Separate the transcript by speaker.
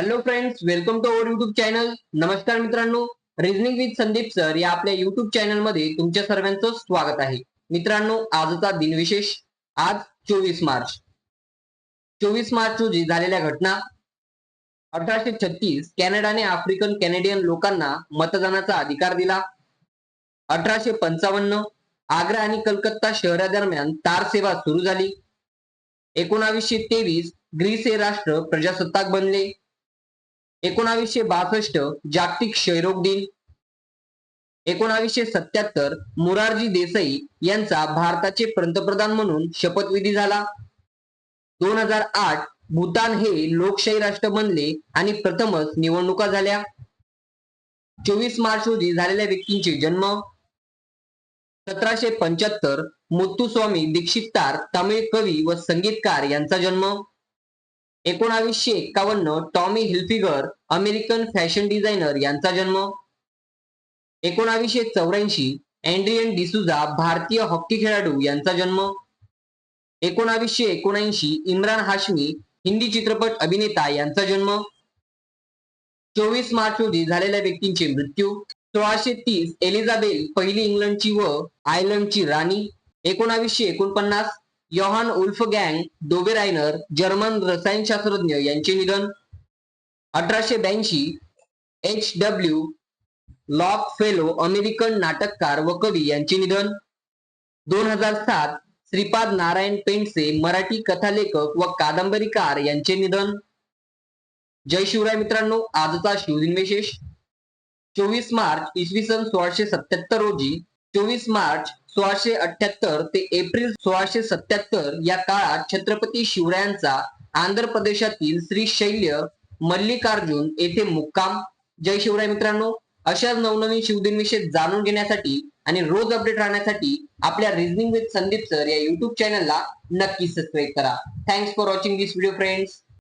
Speaker 1: Hello friends welcome to our YouTube channel नमस्कार मित्रांनो reasoning with Sandeep sir या आपल्या युट्यूब चॅनलमध्ये तुमच्या सर्वांचं स्वागत आहे. मित्रांनो आजचा दिनविशेष आज चोवीस मार्च. चोवीस मार्च रोजी झालेल्या घटना अठराशे छत्तीस कॅनडाने आफ्रिकन कॅनेडियन लोकांना मतदानाचा अधिकार दिला. अठराशे पंचावन्न आग्रा आणि कलकत्ता शहरादरम्यान तार सेवा सुरू झाली. एकोणावीसशे तेवीस ग्रीस हे राष्ट्र प्रजासत्ताक बनले. एकोणावीसशे बासष्ट जागतिक क्षयरोग दिन. एकोणावीसशे सत्याहत्तर मोरारजी देसाई यांचा भारताचे पंतप्रधान म्हणून शपथविधी झाला. दोन हजार आठ भूतान हे लोकशाही राष्ट्र बनले आणि प्रथमच निवडणुका झाल्या. चोवीस मार्च रोजी झालेल्या व्यक्तींचे जन्म. सतराशे पंच्याहत्तर मुत्तुस्वामी दीक्षितार तमिळ कवी व संगीतकार यांचा जन्म. एकोणावीसशे एक्कावन्न Tommy Hilfiger American fashion designer यांचा जन्म. एकोणावीसशे चौऱ्याऐंशी अँड्रियन डिसुझा भारतीय हॉकी खेळाडू यांचा जन्म. एकोणावीसशे एकोणऐंशी इम्रान हाशमी हिंदी चित्रपट अभिनेता यांचा जन्म. चोवीस मार्च रोजी झालेल्या व्यक्तींचे मृत्यू. सोळाशे तीस एलिझाबेल पहिली इंग्लंडची व आयर्लंडची राणी. एकोणावीसशे एकोणपन्नास Johann Wolfgang Dobereiner German रसायनशास्त्रज्ञ यांचे निधन अठराशे ब्याऐंशी H W Longfellow American नाटककार व कवी यांचे निधन दोन हजार सात श्रीपाद नारायण पेंडसे मराठी कथालेखक व कादंबरीकार यांचे निधन जय शिवराय मित्रांनो आजचा शिवदिन विशेष. चोवीस मार्च इसवी सन सोळाशे सत्याहत्तर रोजी चोवीस मार्च सोळाशे अठ्याहत्तर ते एप्रिल सोळाशे सत्याहत्तर या काळात छत्रपती शिवरायांचा आंध्र प्रदेशातील श्री शैल्य मल्लिकार्जुन येथे मुक्काम. जय शिवराय मित्रांनो. अशाच नवनवीन शिवदिन विषय जाणून घेण्यासाठी आणि रोज अपडेट राहण्यासाठी आपल्या रिझनिंग विथ संदीप सर या युट्यूब चॅनलला नक्की सबस्क्राईब करा. Thanks for watching this video friends